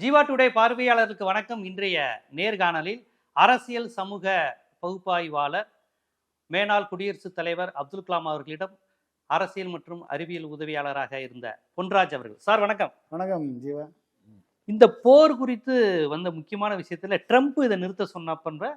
Jeeva today பார்வையாளருக்கு வணக்கம். இன்றைய நேர்காணலில் அரசியல் சமூக பகுப்பாய்வாளர் மேனாள் குடியரசுத் தலைவர் அப்துல் கலாம் அவர்களிடம் அரசியல் மற்றும் அறிவியல் உதவியாளராக இருந்த பொன்ராஜ் அவர்கள். சார் வணக்கம். வணக்கம் ஜீவா. இந்த போர் குறித்து வந்த முக்கியமான விஷயத்துல ட்ரம்ப் இதை நிறுத்த சொன்னப்பன்ற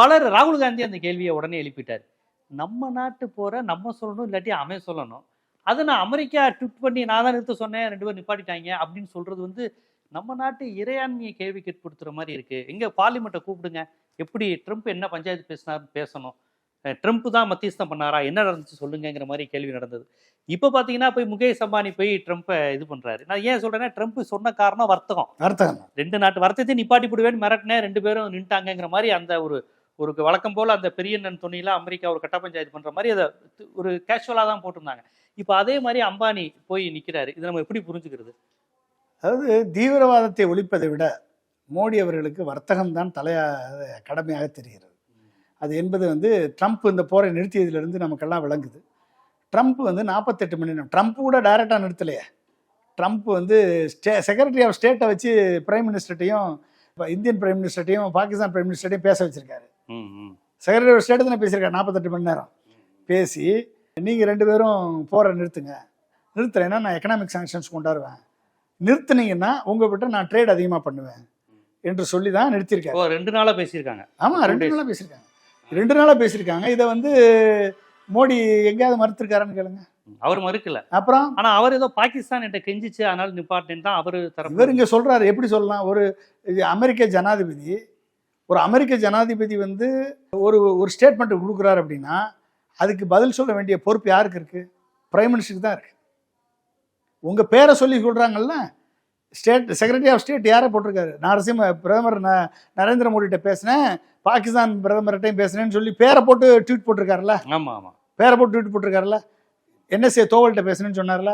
பலர் ராகுல் காந்தி அந்த கேள்வியை உடனே எழுப்பிட்டார். நம்ம நாட்டு போரை நம்ம சொல்லணும் இல்லாட்டி அவன் சொல்லணும். அதை நான் அமெரிக்கா ட்விட் பண்ணி நான் தான் நிறுத்த சொன்னேன் ரெண்டு பேரும் நிப்பாட்டிட்டாங்க அப்படின்னு சொல்றது வந்து நம்ம நாட்டு இறையாண்மையை கேள்வி கேட்படுத்துற மாதிரி இருக்கு. எங்க பார்லிமெண்ட்டை கூப்பிடுங்க. எப்படி ட்ரம்ப் என்ன பஞ்சாயத்து பேசினார்னு பேசணும். ட்ரம்ப் தான் மத்தியஸ்தம் பண்ணாரா? என்ன நடந்துச்சு சொல்லுங்கங்கிற மாதிரி கேள்வி நடந்தது. இப்போ பார்த்தீங்கன்னா போய் முகேஷ் அம்பானி போய் ட்ரம்ப்பை இது பண்றாரு. நான் ஏன் சொல்றேன்னா ட்ரம்ப் சொன்ன காரணம் வர்த்தகம். வர்த்தகம். ரெண்டு நாட்டு வர்த்தகத்தை நிப்பாட்டி போடுவேன்னு மிரட்டினேன். ரெண்டு பேரும் நின்ட்டாங்கங்கிற மாதிரி அந்த ஒரு ஒரு வழக்கம் போல அந்த பெரியண்ணன் துணியில அமெரிக்கா ஒரு கட்ட பஞ்சாயத்து பண்ற மாதிரி அதை ஒரு கேஷுவலாக தான் போட்டிருந்தாங்க. இப்போ அதே மாதிரி அம்பானி போய் நிக்கிறாரு. இதை நம்ம எப்படி புரிஞ்சுக்கிறது? அதாவது தீவிரவாதத்தை ஒழிப்பதை விட மோடி அவர்களுக்கு வர்த்தகம் தான் தலையா கடமையாக தெரிகிறது. அது என்பது வந்து ட்ரம்ப் இந்த போரை நிறுத்தியதிலிருந்து நமக்கெல்லாம் விளங்குது. ட்ரம்ப் வந்து நாற்பத்தெட்டு மணி நேரம் ட்ரம்ப் கூட டைரெக்டாக நிறுத்தலையே. ட்ரம்ப் வந்து ஸ்டே செக்ரட்டரி ஆஃப் ஸ்டேட்டை வச்சு பிரைம் மினிஸ்டர்ட்டையும் இந்தியன் பிரைம் மினிஸ்டர்ட்டையும் பாகிஸ்தான் பிரைம் மினிஸ்டர்ட்டையும் பேச வச்சிருக்காரு. செக்ரட்டரி ஆஃப் ஸ்டேட் தானே பேசியிருக்காரு நாற்பத்தெட்டு மணி நேரம். பேசி நீங்கள் ரெண்டு பேரும் போரை நிறுத்துங்க. நிறுத்துறேன்னா நான் எக்கனாமிக் சாங்ஷன்ஸ் கொண்டாடுவேன். நிறுத்துனீங்கன்னா உங்ககிட்ட நான் ட்ரேட் அதிகமாக பண்ணுவேன் என்று சொல்லி தான் நிறுத்தியிருக்காரு. ஓ ரெண்டு நாளா பேசியிருக்காங்க. ஆமாம் ரெண்டு. நாளாக பேசியிருக்காங்க. ரெண்டு நாளாக பேசியிருக்காங்க. இதை வந்து மோடி எங்கேயாவது மறுத்திருக்காருன்னு கேளுங்க. அவர் மறுக்கல. அப்புறம்? ஆனா அவர் ஏதோ பாகிஸ்தான் என்கிட்ட கெஞ்சிச்சு அதனால நிப்பாட்டேன்னு தான் அவர் இவர் தரப்பு இங்கே சொல்றாரு எப்படி சொல்லலாம்? ஒரு அமெரிக்க ஜனாதிபதி ஒரு அமெரிக்க ஜனாதிபதி வந்து ஒரு ஒரு ஸ்டேட்மெண்ட் கொடுக்குறாரு அப்படின்னா அதுக்கு பதில் சொல்ல வேண்டிய பொறுப்பு யாருக்கு இருக்கு? பிரைம் மினிஸ்டருக்கு தான் இருக்கு. உங்க பேரை சொல்லி சொல்றாங்கல்ல ஸ்டேட் செக்ரட்டரி ஆஃப் ஸ்டேட் யாரை போட்டிருக்காரு. நரசிம்ம பிரதமர் ந நரேந்திர மோடிகிட்ட பேசினேன் பாகிஸ்தான் பிரதமர்கிட்டையும் பேசினேன்னு சொல்லி பேரை போட்டு ட்வீட் போட்டிருக்காருல்ல? ஆமா ஆமா. பேரை போட்டு ட்வீட் போட்டிருக்காருல்ல? என்எஸ்ஏ தோவல்கிட்ட பேசுனேன்னு சொன்னார்ல?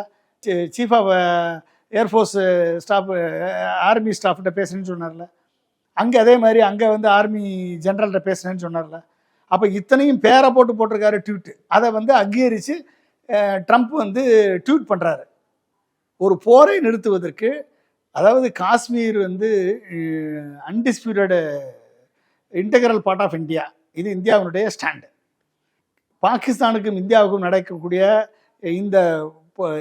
Chief of air force staff army ஸ்டாஃப்கிட்ட பேசுனேன்னு சொன்னார்ல? அங்கே அதே மாதிரி அங்கே வந்து ஆர்மி ஜெனரல்கிட்ட பேசுனேன்னு சொன்னார்ல? அப்போ இத்தனையும் பேரை போட்டு போட்டிருக்காரு ட்வீட்டு அதை வந்து அங்கீகரித்து ட்ரம்ப் வந்து ட்வீட் பண்ணுறாரு ஒரு போரை நிறுத்துவதற்கு அதாவது காஷ்மீர் வந்து undisputed integral part of India இது இந்தியாவினுடைய ஸ்டாண்டு பாகிஸ்தானுக்கும் இந்தியாவுக்கும் நடக்கக்கூடிய இந்த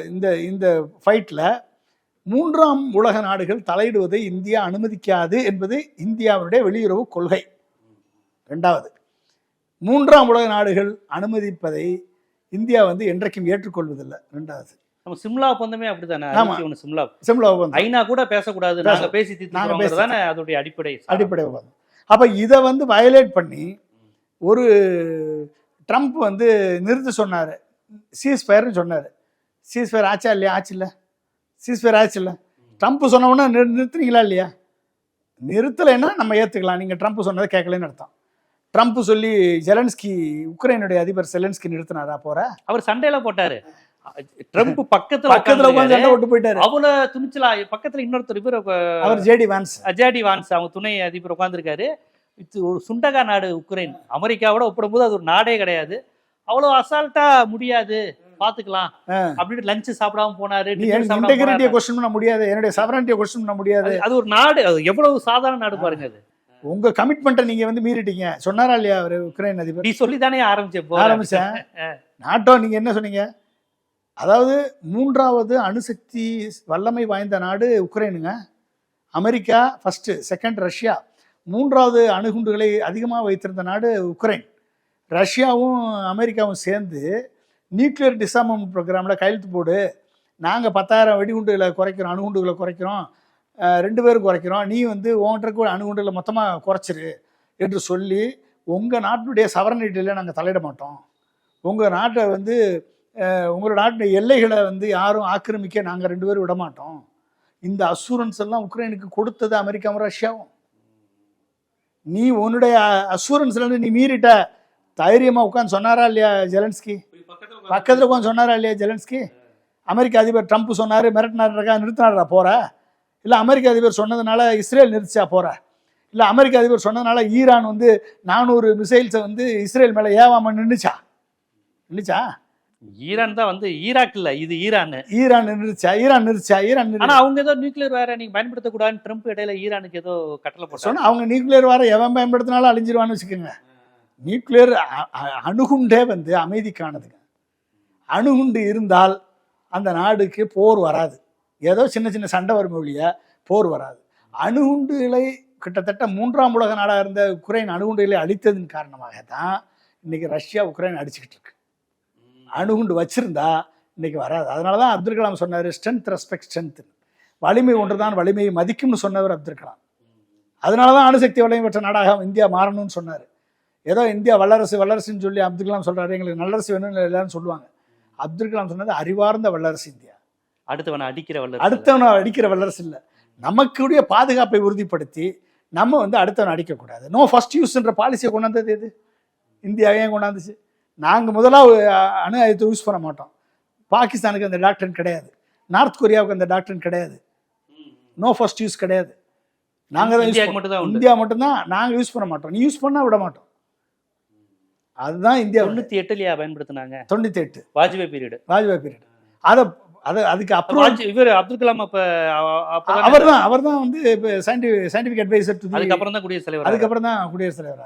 இந்த இந்த ஃபைட்டில் மூன்றாம் உலக நாடுகள் தலையிடுவதை இந்தியா அனுமதிக்காது என்பது இந்தியாவுடைய வெளியுறவு கொள்கை. ரெண்டாவது மூன்றாம் உலக நாடுகள் அனுமதிப்பதை இந்தியா வந்து என்றைக்கும் ஏற்றுக்கொள்வதில்லை. ரெண்டாவது நம்ம சிம்லா ஒப்பந்தமே அப்படித்தானே ஒண்ணு சிம்லா சிம்லா ஒப்பந்தம். ஐநா கூட பேசக்கூடாது. பேச- நாங்க பேசி நாங்க தீர்த்து தானே அதோடைய அடிப்படை. அடிப்படை ஒப்பந்தம். அப்போ இதை வந்து வயலேட் பண்ணி ஒரு ட்ரம்ப் வந்து நிறுத்த சொன்னார். சீஸ்ஃபயர்னு சொன்னார். சீஸ்ஃபயர் ஆச்சா இல்லையா? ஆச்சு இல்லை. சீஸ்ஃபயர் ஆச்சு இல்லை. ட்ரம்ப் சொன்னவொன்னே நிறு நிறுத்துனீங்களா இல்லையா? நிறுத்தலைன்னா நம்ம ஏற்றுக்கலாம் நீங்கள் ட்ரம்ப் சொன்னதை கேட்கலன்னு அர்த்தம். ட்ரம்ப் சொல்லி ஜெலன்ஸ்கி உக்ரைனுடைய அதிபர் செலன்ஸ்கி நிறுத்தினாரா போற? அவர் சண்டையில போட்டாரு. ட்ரம்ப் பக்கத்துல பக்கத்தில் உட்கார்ந்திருக்காரு. சண்டை விட்டு போயிட்டாரு. அவ்வளவு துணிச்சலா பக்கத்துல இன்னொருத்தர் இவர் அவர் ஜேடி வான்ஸ் அஜாடி வான்ஸ் அவங்க துணை அதிபர் உட்கார்ந்திருக்காரு. இது ஒரு சுண்டகா நாடு உக்ரைன். அமெரிக்காவோட ஒப்பிடும்போது அது ஒரு நாடே கிடையாது. அவ்வளவு அசால்ட்டா முடியாது. பாத்துக்கலாம். அப்படின்னு லஞ்ச் சாப்பிடாம போனாரு இன்டெகிரிட்டியை. கொஸ்டின் பண்ண முடியாது. என்னுடைய சவரண்டியை கொஸ்டின் பண்ண முடியாது. அது- ஒரு நாடு அது எவ்வளவு சாதாரண நாடு பாருங்க அது. உங்க கமிட்மெண்ட்டை நீங்க வந்து மீறிட்டீங்க. சொன்னாரா இல்லையா அவர் உக்ரைன் அதிபர்? நீ சொல்லி தானே ஆரம்பிச்ச போற. ஆரம்பிச்சேன். நாட்டோ நீங்க என்ன சொன்னீங்க? அதாவது மூன்றாவது அணுசக்தி வல்லமை வாய்ந்த நாடு உக்ரைனுங்க. America first second Russia. மூன்றாவது அணுகுண்டுகளை அதிகமாக வைத்திருந்த நாடு உக்ரைன். ரஷ்யாவும் அமெரிக்காவும் சேர்ந்து நியூக்ளியர் டிசாமம் ப்ரோக்ராமில் கையெழுத்து போடு. நாங்கள் பத்தாயிரம் வெடிகுண்டுகளை குறைக்கிறோம் அணுகுண்டுகளை குறைக்கிறோம். ரெண்டு பேரும் குறைக்கிறோம். நீ வந்து ஒன்றரை அணுகுண்டுகளை மொத்தமாக குறைச்சிரு என்று சொல்லி உங்கள் நாட்டுடைய சவரனிட்டியில் நாங்கள் தலையிட மாட்டோம். உங்கள் நாட்டை வந்து உங்களோட நாட்டு எல்லைகளை வந்து யாரும் ஆக்கிரமிக்க நாங்கள் ரெண்டு பேரும் விட மாட்டோம் இந்த அசூரன்ஸ் எல்லாம் உக்ரைனுக்கு கொடுத்தது அமெரிக்காவும் ரஷ்யாவும். நீ உன்னுடைய அசூரன்ஸ்ல இருந்து நீ மீறிட்ட தைரியமா உட்காந்து சொன்னாரா இல்லையா ஜெலன்ஸ்கி? பக்கத்தில் உட்காந்து சொன்னாரா இல்லையா ஜெலன்ஸ்கி? அமெரிக்க அதிபர் ட்ரம்ப் சொன்னாரு மிரட்டினாருக்கா நிறுத்தினாரா போற. இல்லை அமெரிக்க அதிபர் சொன்னதுனால இஸ்ரேல் நிறுத்திச்சா போற. இல்லை அமெரிக்க அதிபர் சொன்னதுனால ஈரான் வந்து நானூறு மிசைல்ஸை வந்து இஸ்ரேல் மேலே ஏவாம நின்றுச்சா நின்னுச்சா? ஈரான் தான் வந்து ஈராக் இல்ல இது ஈரான். ஈரான் நிறுச்சா ஈரான் நிறுச்சா ஈரான் ஆனா அவங்க ஏதோ நியூக்ளியர் வேற நீங்க பயன்படுத்தக்கூடாதுன்னு ட்ரம்ப் இடையில ஈரானுக்கு ஏதோ கட்டளை போட்டாங்க. அவங்க நியூக்ளியர் வார எவன் பயன்படுத்தினாலும் அழிஞ்சிருவான்னு வச்சுக்கோங்க நியூக்ளியர் அணுகுண்டே வந்து அமைதிக்கானதுங்க. அணுகுண்டு இருந்தால் அந்த நாடுக்கு போர் வராது. ஏதோ சின்ன சின்ன சண்டை வரும் ஒழிய போர் வராது. அணுகுண்டுகளை கிட்டத்தட்ட மூன்றாம் உலக நாடாக இருந்த உக்ரைன் அணுகுண்டுகளை அழித்ததன் காரணமாக தான் இன்னைக்கு ரஷ்யா உக்ரைன் அடிச்சுக்கிட்டு இருக்கு. அணுகுண்டு வச்சிருந்தா இன்னைக்கு வராது. அதனால தான் அப்துல் கலாம் சொன்னார் ஸ்ட்ரென்த் ரெஸ்பெக்ட் ஸ்ட்ரென்த் வலிமை ஒன்றுதான் வலிமையை மதிக்கும்னு சொன்னவர் அப்துல் கலாம். அதனால தான் அணுசக்தி வலிமை பெற்ற நாடாக இந்தியா மாறணும்னு சொன்னார். ஏதோ இந்தியா வல்லரசு வல்லரசுன்னு சொல்லி அப்துல் கலாம் சொல்றாரு எங்களுக்கு நல்லரசு வேணும்னு எல்லாரும் சொல்லுவாங்க. அப்துல் கலாம் சொன்னது அறிவார்ந்த வல்லரசு இந்தியா. அடுத்தவனை அடிக்கிற வல்ல அடுத்தவனை அடிக்கிற வல்லரசு இல்லை. நமக்குடைய பாதுகாப்பை உறுதிப்படுத்தி நம்ம வந்து அடுத்தவனை அடிக்கக்கூடாது. நோ ஃபர்ஸ்ட் யூஸ்ன்ற பாலிசியை கொண்டாந்தது எது? இந்தியா ஏன் கொண்டாந்துச்சு? நாங்கள் அஹ், அணு ஆயுதத்தை யூஸ் பண்ண மாட்டோம். பாகிஸ்தானுக்கு அந்த டாக்டர் கிடையாது. நார்த் கொரியாவுக்கு அந்த டாக்டர் கிடையாது. நோ ஃபர்ஸ்ட் யூஸ் கிடையாது. நாங்கள் தான் யூஸ் இந்தியாவுக்கு மட்டும் தான் உண்டு. இந்தியா மட்டும்தான் நாங்கள் யூஸ் பண்ண மாட்டோம். நீ யூஸ் பண்ணா விட மாட்டோம். அதுதான் இந்தியா தொண்ணூத்தி எட்டுலயா பயன்படுத்தினாங்க? தொண்ணூத்தி எட்டு. வாஜ்பாய் பீரியட் வாஜ்பாய் பீரியட் அதை அது அதுக்கு அப்புறம் இவர் அப்துல் கலாம் அப்ப அவர் தான் அவர் தான் வந்து இப்போ சயின்டிஃபிக் சயின்டிஃபிக் அட்வைசர் அதுக்கப்புறம் தான் குடியரசுத் தலைவர் அதுக்கப்புறம் தான் குடியரசுத் தலைவர்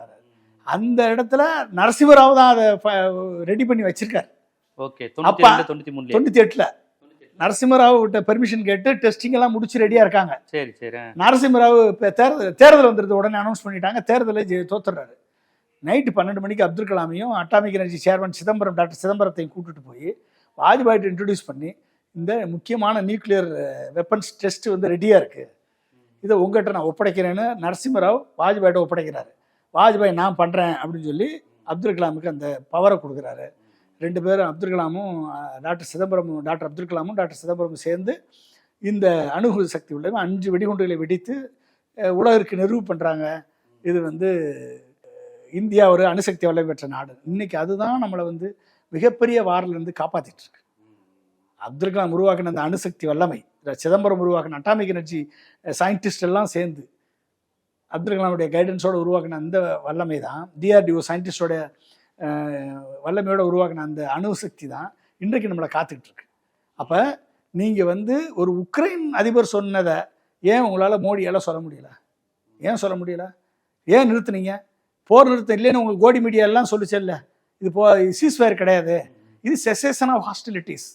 அந்த இடத்துல நரசிம்மராவ் தான் அதை ரெடி பண்ணி வச்சிருக்காரு. ஓகே தொண்ணூத்தி எட்டுல. நரசிம்மராவ் கிட்ட பெர்மிஷன் கேட்டு டெஸ்டிங் எல்லாம் முடிச்சு ரெடியா இருக்காங்க. சரி சரி. நரசிம்மராவ் தேர்தல் தேர்தல் வந்துருது உடனே அனௌன்ஸ் பண்ணிட்டாங்க. தேர்தலில் தோத்துறாரு. நைட்டு பன்னெண்டு மணிக்கு Abdul கலாமையும் atomic energy chairman Chidambaram doctor சிதம்பரத்தையும் கூட்டிட்டு போய் வாஜ்பாய்ட்டு இன்ட்ரடியூஸ் பண்ணி இந்த முக்கியமான நியூக்ளியர் வெப்பன்ஸ் டெஸ்ட் வந்து ரெடியாக இருக்குது இதை உங்ககிட்ட நான் ஒப்படைக்கிறேன்னு நரசிம்மராவ் வாஜ்பாய்ட்ட ஒப்படைக்கிறாரு. வாஜ்பாய் நான் பண்ணுறேன் அப்படின்னு சொல்லி அப்துல் கலாமுக்கு அந்த பவரை கொடுக்குறாரு. ரெண்டு பேரும் அப்துல் கலாமும் டாக்டர் சிதம்பரமும் டாக்டர் அப்துல் கலாமும் டாக்டர் சிதம்பரமும் சேர்ந்து இந்த அணுகு சக்தி உள்ள அஞ்சு வெடிகுண்டுகளை வெடித்து உலகிற்கு நிறுவு பண்ணுறாங்க இது வந்து இந்தியா ஒரு அணுசக்தி வல்லமை பெற்ற நாடு. இன்னைக்கு அதுதான் நம்மளை வந்து மிகப்பெரிய வாரிலிருந்து காப்பாற்றிட்டு இருக்கு அப்துல் கலாம் உருவாக்கின அந்த அணுசக்தி வல்லமை சிதம்பரம் உருவாக்கின அட்டாமிக் எனர்ஜி சயின்டிஸ்ட் எல்லாம் சேர்ந்து அப்துல் கலாமுடைய கைடன்ஸோட உருவாக்கின அந்த வல்லமை தான் டிஆர்டிஓ சயின்டிஸ்டோட வல்லமையோட உருவாக்கின அந்த அணுசக்தி தான் இன்றைக்கு நம்மளை காத்துக்கிட்டு இருக்கு அப்போ நீங்கள் வந்து ஒரு உக்ரைன் அதிபர் சொன்னதை ஏன் உங்களால் மோடியால் சொல்ல முடியல? ஏன் சொல்ல முடியல? ஏன் நிறுத்துனீங்க? போர் நிறுத்தம் இல்லைன்னு உங்களுக்கு கோடி மீடியா எல்லாம் சொல்லுச்சல்ல? இது போ சீஸ்ஃபயர் கிடையாது. இது செசேஷன் ஆஃப் ஹாஸ்டிலிட்டிஸ்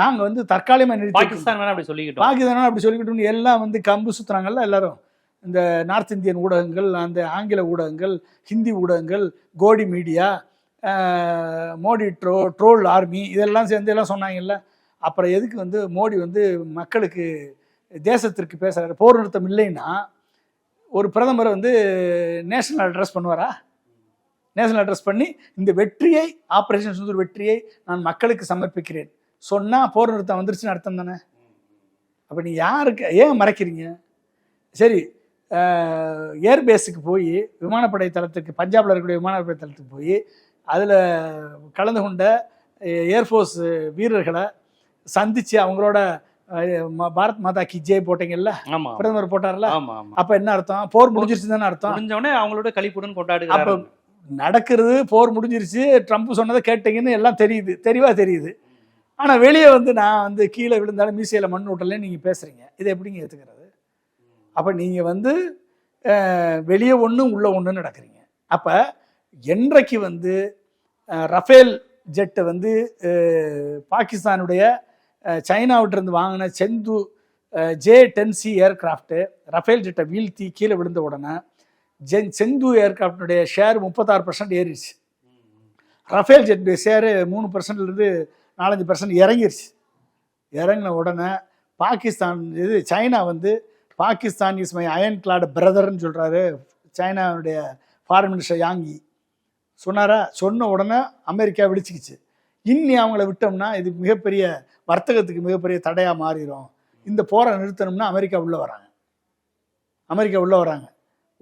நாங்கள் வந்து தற்காலிகமாக நிறுத்தி பாகிஸ்தான் வேணா அப்படி சொல்லிக்கிட்டோம். பாகிஸ்தான் அப்படி சொல்லிக்கிட்டு எல்லாம் வந்து கம்பு சுத்துறாங்கல்ல எல்லாரும். இந்த நார்த் இந்தியன் ஊடகங்கள் அந்த ஆங்கில ஊடகங்கள் ஹிந்தி ஊடகங்கள் கோடி மீடியா மோடி ட்ரோ ட்ரோல் ஆர்மி இதெல்லாம் சேர்ந்து எல்லாம் சொன்னாங்கல்ல. அப்புறம் எதுக்கு வந்து மோடி வந்து மக்களுக்கு தேசத்திற்கு பேசுகிறாரு போர் நிறுத்தம் இல்லைன்னா ஒரு பிரதமர் வந்து நேஷனல் அட்ரஸ் பண்ணுவாரா? நேஷனல் அட்ரஸ் பண்ணி இந்த வெற்றியை ஆப்ரேஷன் சுந்தர் வெற்றியை நான் மக்களுக்கு சமர்ப்பிக்கிறேன். சொன்னால் போர் நிறுத்தம் வந்துருச்சுன்னு அர்த்தம் தானே? அப்போ நீ யாருக்கு ஏன் மறைக்கிறீங்க? சரி ஏர்பேஸுக்கு போய் விமானப்படை தளத்துக்கு பஞ்சாப்ல இருக்கக்கூடிய விமானப்படை தளத்துக்கு போய் அதில் கலந்து கொண்ட ஏர்ஃபோர்ஸ் வீரர்களை சந்திச்சு அவங்களோட பாரத் மாதா கி ஜெய் போட்டீங்கல்ல? பிரதமர் போட்டார்ல? அப்ப என்ன அர்த்தம்? போர் முடிஞ்சிருச்சு தானே அர்த்தம்? முடிஞ்ச உடனே அவங்களோட கழிப்புடன் அப்ப கொண்டாடுகிறாங்க நடக்கிறது போர் முடிஞ்சிருச்சு ட்ரம்ப் சொன்னதை கேட்டீங்கன்னு எல்லாம் தெரியுது தெளிவா தெரியுது. ஆனா வெளியே வந்து நான் வந்து கீழே விழுந்தாலும் மீசையில மண் விட்டலன்னு நீங்க பேசுறீங்க. இதை எப்படிங்க ஏத்துக்கிறது? அப்போ நீங்கள் வந்து வெளியே ஒன்று உள்ளே ஒன்று நடக்கிறீங்க. அப்போ என்றைக்கு வந்து ரஃபேல் ஜெட்டை வந்து பாகிஸ்தானுடைய சைனாவிட்டிருந்து வாங்கின செந்து J ten C aircraft Rafale ஜெட்டை வீழ்த்தி கீழே விழுந்த உடனே ஜென் செந்து ஏர்கிராஃப்டினுடைய ஷேர் முப்பத்தாறு பர்சன்ட் ஏறிடுச்சு. ரஃபேல் ஜெட்டுடைய ஷேரு மூணு பர்சன்ட்லேருந்து நாலஞ்சு பர்சன்ட் இறங்கிருச்சு. இறங்கின உடனே பாகிஸ்தான் இது சைனா வந்து Pakistan is my iron clad பிரதர்னு சொல்கிறாரு சைனாவுடைய ஃபாரின் மினிஸ்டர் யாங்கி. சொன்னாரா? சொன்ன உடனே அமெரிக்கா விடிச்சிக்கிச்சு. இன்னி அவங்கள விட்டோம்னா இது மிகப்பெரிய வர்த்தகத்துக்கு மிகப்பெரிய தடையாக மாறிடும் இந்த போரை நிறுத்தணும்னா அமெரிக்கா உள்ளே வராங்க. அமெரிக்கா உள்ளே வராங்க.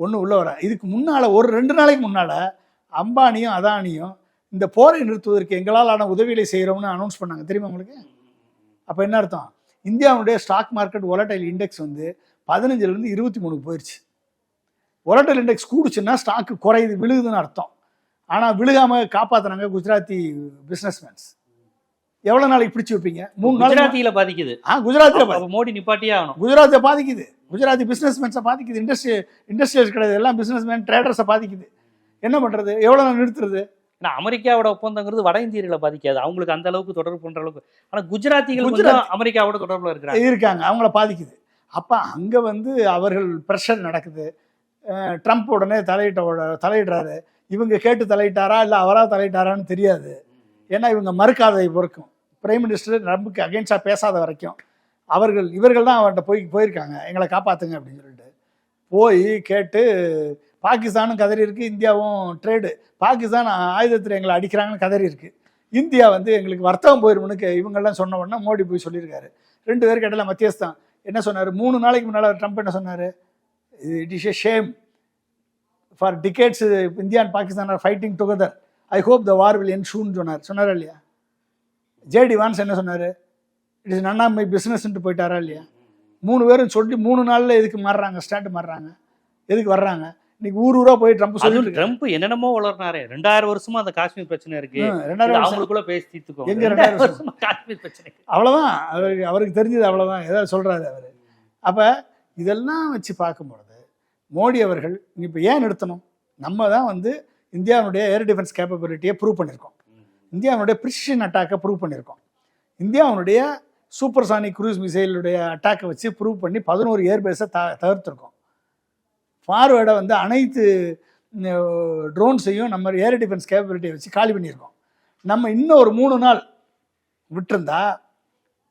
ஒன்று உள்ளே வராங்க இதுக்கு முன்னால் ஒரு ரெண்டு நாளைக்கு முன்னால் அம்பானியும் அதானியும் இந்த போரை நிறுத்துவதற்கு எங்களால் ஆன உதவிகளை செய்கிறோம்னு அனௌன்ஸ் பண்ணாங்க. தெரியுமா உங்களுக்கு? அப்போ என்ன அர்த்தம்? இந்தியாவுடைய ஸ்டாக் மார்க்கெட் ஒலட்டைல் இண்டெக்ஸ் வந்து பதினஞ்சுலேருந்து இருபத்தி மூணுக்கு போயிடுச்சு ஒலட்டைல் இண்டெக்ஸ் கூடுச்சுன்னா ஸ்டாக்கு குறையுது விழுகுதுன்னு அர்த்தம். ஆனால் விழுகாமல் காப்பாற்றுனாங்க குஜராத்தி பிஸ்னஸ்மேன்ஸ் எவ்வளவு நாளைக்கு பிடிச்சு வைப்பீங்க? மூணு நாளைக்கு குஜராத்தியில பாதிக்குது. ஆ குஜராத்தில் மோடி நிப்பாட்டியே ஆகணும். குஜராத்தை பாதிக்குது. குஜராத்தி பிஸ்னஸ்மேன்ஸை பாதிக்குது. இண்டஸ்ட்ரி இண்டஸ்ட்ரியல்ஸ் கிடையாது. எல்லாம் பிஸ்னஸ்மேன் ட்ரேடர்ஸை பாதிக்குது. என்ன பண்றது? எவ்வளவு நாள் நிறுத்துறது? ஏன்னா அமெரிக்காவோட ஒப்பந்தங்கிறது வட இந்தியர்களை பாதிக்காது. அவங்களுக்கு அந்த அளவுக்கு தொடர்பு பண்ற அளவுக்கு ஆனா குஜராத்திகள் அமெரிக்காவோட தொடர்புல இருக்கிறாங்க. இருக்காங்க. அவங்கள பாதிக்குது. அப்போ அங்கே வந்து அவர்கள் ப்ரெஷர் நடக்குது. ட்ரம்ப் உடனே தலையிட்ட தலையிடுறாரு. இவங்க கேட்டு தலையிட்டாரா இல்லை அவராக தலையிட்டாரான்னு தெரியாது. ஏன்னா இவங்க மறுக்காததை பொறுக்கும். பிரைம் மினிஸ்டர் ட்ரம்புக்கு அகெயின்ஸ்டாக பேசாத வரைக்கும் அவர்கள் இவர்கள் தான் அவர்கிட்ட போய் போயிருக்காங்க. எங்களை காப்பாற்றுங்க அப்படின்னு சொல்லிட்டு. போய் கேட்டு பாகிஸ்தானும் கதறி இருக்குது இந்தியாவும் ட்ரேடு பாகிஸ்தான் ஆயுதத்தில் எங்களை அடிக்கிறாங்கன்னு கதறி இருக்குது இந்தியா வந்து எங்களுக்கு வர்த்தகம் போயிருமுன்னு இவங்கெல்லாம் சொன்ன உடனே மோடி போய் சொல்லியிருக்காரு. ரெண்டு பேருக்கு இடையில மத்தியஸ்தான். என்ன சொன்னார்? மூணு நாளைக்கு முன்னால் ட்ரம்ப் என்ன சொன்னார்? It is a shame for decades India and Pakistan are fighting together I hope the war will end ஷூன்னு சொன்னார். சொன்னாரா இல்லையா? ஜேடி வான்ஸ் என்ன சொன்னார்? It is none of my பிஸ்னஸ்ன்ட்டு போயிட்டாரா இல்லையா? மூணு பேரும் சொல்லி மூணு நாளில் எதுக்கு மாறுறாங்க? ஸ்டாண்டு மாறுறாங்க. எதுக்கு வர்றாங்க? இன்னைக்கு ஊர் ஊரா போய் ட்ரம்ப் இருக்காரு. ட்ரம்ப் என்னென்னமோ வளர்னாரு. ரெண்டாயிரம் வருஷமா அந்த காஷ்மீர் பிரச்சனை இருக்கு. ரெண்டாயிரம் அவங்களுக்குள்ள பேசி தீர்த்துக்கோங்க. எங்க ரெண்டாயிரம் வருஷமா? காஷ்மீர் பிரச்சனை அவ்வளோதான் அவருக்கு அவருக்கு தெரிஞ்சது அவ்வளோதான் ஏதாவது சொல்கிறாரு அவர். அப்போ இதெல்லாம் வச்சு பார்க்கும்பொழுது மோடி அவர்கள் இப்போ ஏன் நிறுத்தணும்? நம்ம தான் வந்து இந்தியாவுடைய ஏர் டிஃபென்ஸ் கேப்பபிலிட்டியை ப்ரூவ் பண்ணியிருக்கோம். இந்தியாவுடைய ப்ரிசிஷன் அட்டாக்கை ப்ரூவ் பண்ணியிருக்கோம். இந்தியாவுடைய சூப்பர் சானிக் க்ரூஸ் மிசைலுடைய அட்டாக்கை வச்சு ப்ரூவ் பண்ணி பதினோரு ஏர்பேஸை த தவிர்த்திருக்கோம். ஃபார்வேர்டை வந்து அனைத்து ட்ரோன்ஸையும் நம்ம ஏர் டிஃபென்ஸ் கேப்பபிலிட்டியை வச்சு காலி பண்ணியிருக்கோம். நம்ம இன்னும் ஒரு மூணு நாள் விட்டுருந்தா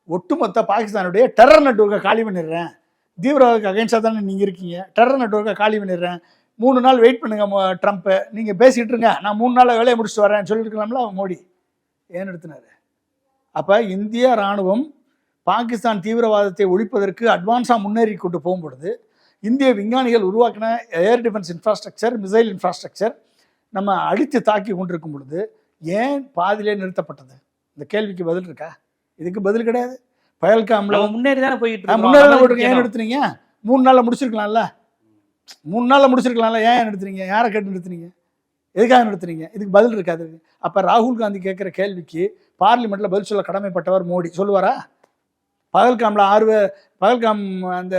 ஒட்டுமொத்த பாகிஸ்தானுடைய டெரர் நெட்ஒர்க்கை காலி பண்ணிடுறேன். தீவிரவாதத்துக்கு அகைன்ஸ்டாக தானே நீங்கள் இருக்கீங்க. டெரர் நெட்ஒர்க்கை காலி பண்ணிடுறேன். மூணு நாள் வெயிட் பண்ணுங்க ட்ரம்ப்பு நீங்கள் பேசிக்கிட்டு இருங்க. நான் மூணு நாள் வேலையை முடிச்சுட்டு வரேன். சொல்லியிருக்கலாம்ல மோடி. ஏன் நிறுத்தினாரு? அப்போ இந்திய இராணுவம் பாகிஸ்தான் தீவிரவாதத்தை ஒழிப்பதற்கு அட்வான்ஸாக முன்னேறி கொண்டு போகும்பொழுது இந்திய விஞ்ஞானிகள் உருவாக்கின air defence infrastructure missile infrastructure நம்ம அடித்து தாக்கி கொண்டிருக்கும் பொழுது ஏன் பாதியிலே நிறுத்தப்பட்டது? இந்த கேள்விக்கு பதில் இருக்கா? இதுக்கு பதில் கிடையாது. பயல்காம்ல முன்னேறி தானே போயிட்டு அதான் போட்டிருக்கேன் ஏன் முக்கியம். நிறுத்துனீங்க? மூணு நாள்ல முடிச்சிருக்கலாம்ல. மூணு நாள்ல முடிச்சிருக்கலாம்ல. ஏன் நிறுத்துனீங்க? யாரை கேட்டு நிறுத்துனீங்க? எதுக்காக நிறுத்துனீங்க? இதுக்கு பதில் இருக்காது. அப்ப ராகுல் காந்தி கேட்கிற கேள்விக்கு பார்லிமெண்ட்ல பதில் சொல்ல கடமைப்பட்டவர் மோடி. சொல்லுவாரா? பகல்காம்ல ஆறு பகல்காம் அந்த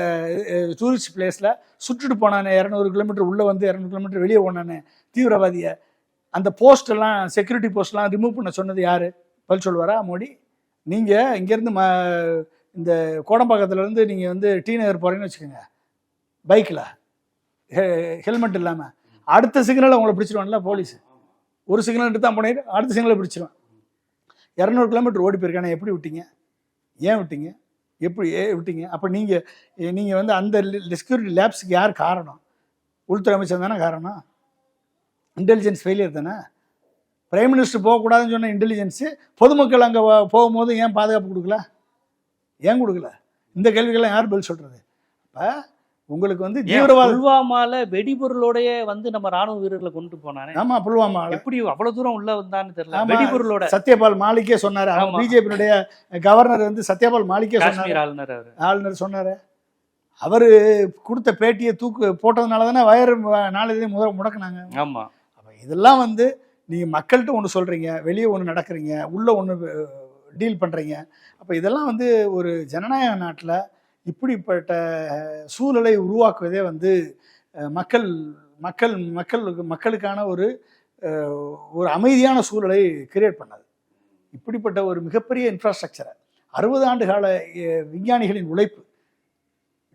டூரிஸ்ட் பிளேஸில் சுட்டுட்டு போனானே இரநூறு கிலோமீட்டர் உள்ளே வந்து இரநூறு கிலோமீட்டர் வெளியே போனானே தீவிரவாதியை. அந்த போஸ்டெல்லாம் செக்யூரிட்டி போஸ்ட்லாம் ரிமூவ் பண்ண சொன்னது யார்? பதில் சொல்லுவாரா மோடி? நீங்கள் இங்கேருந்து ம இந்த கோடம்பாக்கத்துலேருந்து இருந்து வந்து டி நகர் போகிறீங்கன்னு வச்சுக்கோங்க பைக்கில் ஹெல்மெட் இல்லாமல் அடுத்த சிக்னலை உங்களை பிடிச்சிருவான்ல போலீஸ் ஒரு சிக்னல் எடுத்து தான் போனீங்க அடுத்த சிக்னலை பிடிச்சிருவான். இரநூறு கிலோமீட்டர் ஓடி போயிருக்கானே எப்படி விட்டீங்க? ஏன் விட்டீங்க? எப்படி விட்டீங்க? அப்போ நீங்கள் நீங்கள் வந்து அந்த செக்யூரிட்டி லேப்ஸுக்கு யார் காரணம்? உள்துறை அமைச்சர் தானே காரணம்? இன்டெலிஜென்ஸ் ஃபெயிலியர் தானே? பிரைம் மினிஸ்டர் போகக்கூடாதுன்னு சொன்ன இன்டெலிஜென்ஸு பொதுமக்கள் அங்கே போகும்போது ஏன் பாதுகாப்பு கொடுக்கல? ஏன் கொடுக்கல? இந்த கேள்விகள்லாம் யார் பதில் சொல்கிறது அப்போ உங்களுக்கு வந்து தீவிரவாத புல்வாமால வெடிபொருளோடய வந்து நம்ம ராணுவ வீரர்களை கொண்டு போனானே? ஆமா புல்வாமா எப்படி அவ்வளவு தூரம் உள்ள வந்தான்னு தெரியல. வெடிபொருளோட சத்யபால் மாலிக்கே சொன்னாரு. ஆமா. பிஜேபியினுடைய கவர்னர் வந்து சத்யபால் மாலிக்கே சொன்னாரு. ஆளுநர் அவரு. ஆளுநர் சொன்னாரு. அவரு கொடுத்த பேட்டியை தூக்கு போட்டதுனால தானே வயர் நாளைக்கு முத முடக்குனாங்க. ஆமா. அப்ப இதெல்லாம் வந்து நீங்க மக்கள்கிட்ட ஒன்று சொல்றீங்க வெளியே ஒன்று நடக்கிறீங்க உள்ள ஒன்று டீல் பண்றீங்க. அப்ப இதெல்லாம் வந்து ஒரு ஜனநாயக நாட்டில் இப்படிப்பட்ட சூழலை உருவாக்குவதே வந்து மக்கள் மக்கள் மக்கள் மக்களுக்கு மக்களுக்கான ஒரு ஒரு அமைதியான சூழலை கிரியேட் பண்ணது. இப்படிப்பட்ட ஒரு மிகப்பெரிய இன்ஃப்ராஸ்ட்ரக்சரை அறுபது ஆண்டு கால விஞ்ஞானிகளின் உழைப்பு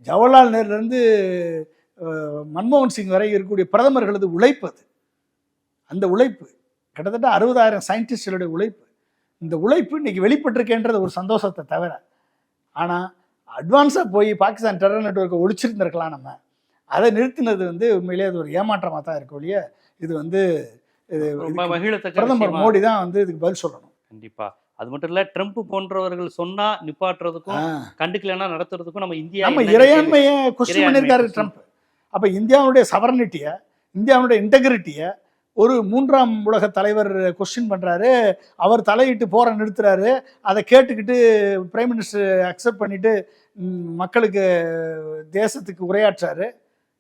ஜவஹர்லால் நேருலேருந்து மன்மோகன் சிங் வரை இருக்கக்கூடிய பிரதமர்களது உழைப்பு அது. அந்த உழைப்பு கிட்டத்தட்ட அறுபதாயிரம் சயின்டிஸ்டுகளுடைய உழைப்பு இந்த உழைப்பு இன்னைக்கு வெளிப்பட்டிருக்கேன்றது ஒரு சந்தோஷத்தை தவிர. ஆனால் அட்வான்ஸாக போய் பாகிஸ்தான் டெரர் நெட்வொர்க்கை ஒழிச்சிருந்திருக்கலாம் நம்ம. அதை நிறுத்தினது வந்து உண்மையிலேயே அது ஒரு ஏமாற்றமாக தான் இருக்கு ஒழிய இது வந்து இது பிரதமர் மோடி தான் வந்து இதுக்கு பதில் சொல்லணும். கண்டிப்பா. அது மட்டும் இல்ல ட்ரம்ப் போன்றவர்கள் சொன்னா நிப்பாட்டுறதுக்கும். கண்டுக்கலன்னா நடத்துறதுக்கும் நம்ம இந்தியா நம்ம இறையாண்மையை கொஸ்டின் பண்ணியிருக்காரு. ட்ரம்ப். அப்போ இந்தியாவுடைய சவரனிட்டியை இந்தியாவுடைய இன்டெகிரிட்டியை ஒரு மூன்றாம் உலக தலைவர் கொஸ்டின் பண்ணுறாரு அவர் தலையிட்டு போற நிறுத்துறாரு. அதை கேட்டுக்கிட்டு பிரைம் மினிஸ்டர் அக்செப்ட் பண்ணிட்டு மக்களுக்கு தேசத்துக்கு உரையாற்றாரு.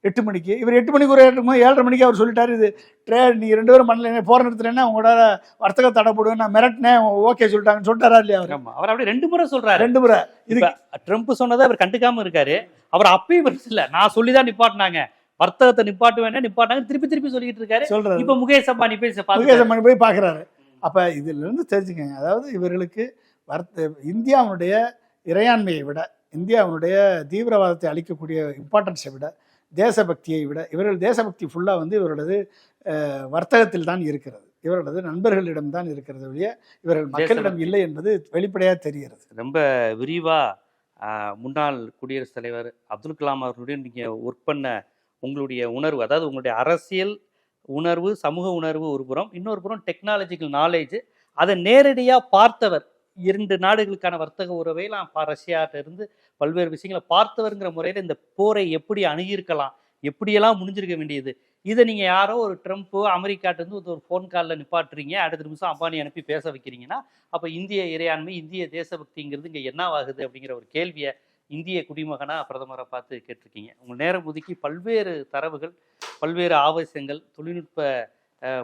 எட்டு மணிக்கு. இவர் எட்டு மணிக்கு ஒரு ஏழு ஏழரை மணிக்கு அவர் சொல்லிட்டாரு இது ட்ரேட் நீ ரெண்டு பேரும் பண்ணல போற நிறுத்துறேன்னா உங்களோட வர்த்தக தடை போடுவேன் நான் மிரட்டினேன் ஓகே சொல்லிட்டாங்கன்னு சொல்லிட்டாரா இல்லையா அவர்? அவர் அப்படியே ரெண்டு முறை சொல்றாரு. ரெண்டு முறை. இது ட்ரம்ப் சொன்னதை அவர் கண்டுக்காம இருக்காரு. அவர் அப்பயும் இல்ல. நான் சொல்லிதான் நிப்பாட்டினாங்க. வர்த்தகத்தை நிப்பாட்டு வேணா நிப்பாட்டாங்க. திருப்பி திருப்பி சொல்லிட்டு இருக்காரு. சொல்றாரு. இப்ப முகேஷ் அம்பானி போய் முகேஷ். அம்பானி போய் பார்க்குறாரு. அப்போ இதிலிருந்து தெரிஞ்சுக்கங்க. அதாவது இவர்களுக்கு வர்த்த இந்தியாவுடைய இறையாண்மையை விட இந்தியாவுடைய தீவிரவாதத்தை அளிக்கக்கூடிய இம்பார்ட்டன்ஸை விட தேசபக்தியை விட இவர்கள் தேசபக்தி ஃபுல்லாக வந்து இவர்களது வர்த்தகத்தில் தான் இருக்கிறது. இவர்களது நண்பர்களிடம் தான் இருக்கிறது ஒழிய இவர்கள் மக்களிடம் இல்லை என்பது வெளிப்படையாக தெரிகிறது. ரொம்ப விரிவா ஆஹ், முன்னாள் குடியரசுத் தலைவர் அப்துல் கலாம் அவர்களுடைய நீங்க ஒர்க் பண்ண உங்களுடைய உணர்வு அதாவது உங்களுடைய அரசியல் உணர்வு சமூக உணர்வு ஒரு புறம் இன்னொரு புறம் டெக்னாலஜிக்கல் நாலேஜ் அதை நேரடியாக பார்த்தவர் இரண்டு நாடுகளுக்கான வர்த்தக உறவையெல்லாம் நான் ரஷ்யாட்ட இருந்து பல்வேறு விஷயங்களை பார்த்தவருங்கிற முறையில் இந்த போரை எப்படி அணுகியிருக்கலாம் எப்படியெல்லாம் முடிஞ்சிருக்க வேண்டியது இதை நீங்கள் யாரோ ஒரு ட்ரம்ப்போ அமெரிக்காட்டேருந்து ஒரு ஃபோன் காலில் நிப்பாட்டுறீங்க அடுத்த நிமிஷம் அம்பானி அனுப்பி பேச வைக்கிறீங்கன்னா அப்போ இந்திய இறையாண்மை இந்திய தேசபக்திங்கிறது இங்கே என்னவாகுது அப்படிங்கிற ஒரு கேள்வியை இந்திய குடிமகனாக பிரதமரை பார்த்து கேட்டிருக்கீங்க. உங்கள் நேரம் ஒதுக்கி பல்வேறு தரவுகள் பல்வேறு ஆவேசங்கள் தொழில்நுட்ப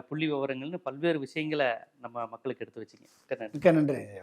புள்ளி விவரங்கள்னு பல்வேறு விஷயங்களை நம்ம மக்களுக்கு எடுத்து வச்சிங்க. மிக்க நன்றி. மிக்க நன்றி.